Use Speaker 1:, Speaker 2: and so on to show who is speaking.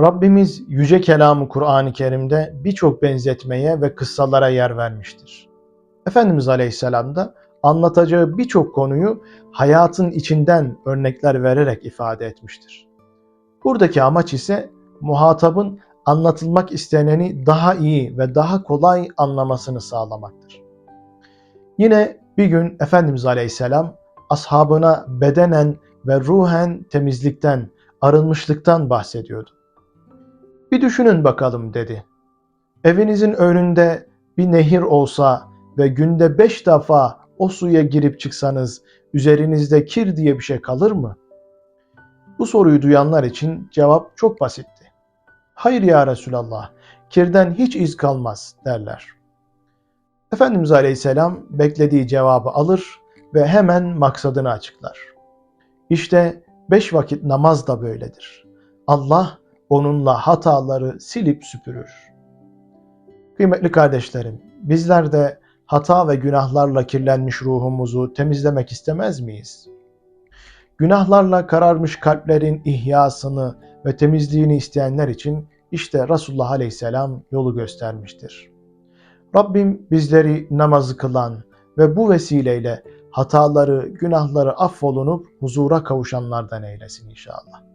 Speaker 1: Rabbimiz yüce kelamı Kur'an-ı Kerim'de birçok benzetmeye ve kıssalara yer vermiştir. Efendimiz Aleyhisselam da anlatacağı birçok konuyu hayatın içinden örnekler vererek ifade etmiştir. Buradaki amaç ise muhatabın anlatılmak isteneni daha iyi ve daha kolay anlamasını sağlamaktır. Yine bir gün Efendimiz Aleyhisselam ashabına bedenen ve ruhen temizlikten, arınmışlıktan bahsediyordu. Bir düşünün bakalım dedi. Evinizin önünde bir nehir olsa ve günde beş defa o suya girip çıksanız üzerinizde kir diye bir şey kalır mı? Bu soruyu duyanlar için cevap çok basitti. Hayır ya Resulallah, kirden hiç iz kalmaz derler. Efendimiz Aleyhisselam beklediği cevabı alır ve hemen maksadını açıklar. İşte beş vakit namaz da böyledir. Allah onunla hataları silip süpürür. Kıymetli kardeşlerim, bizler de hata ve günahlarla kirlenmiş ruhumuzu temizlemek istemez miyiz? Günahlarla kararmış kalplerin ihyasını ve temizliğini isteyenler için işte Resulullah Aleyhisselam yolu göstermiştir. Rabbim bizleri namazı kılan ve bu vesileyle hataları, günahları affolunup huzura kavuşanlardan eylesin inşallah.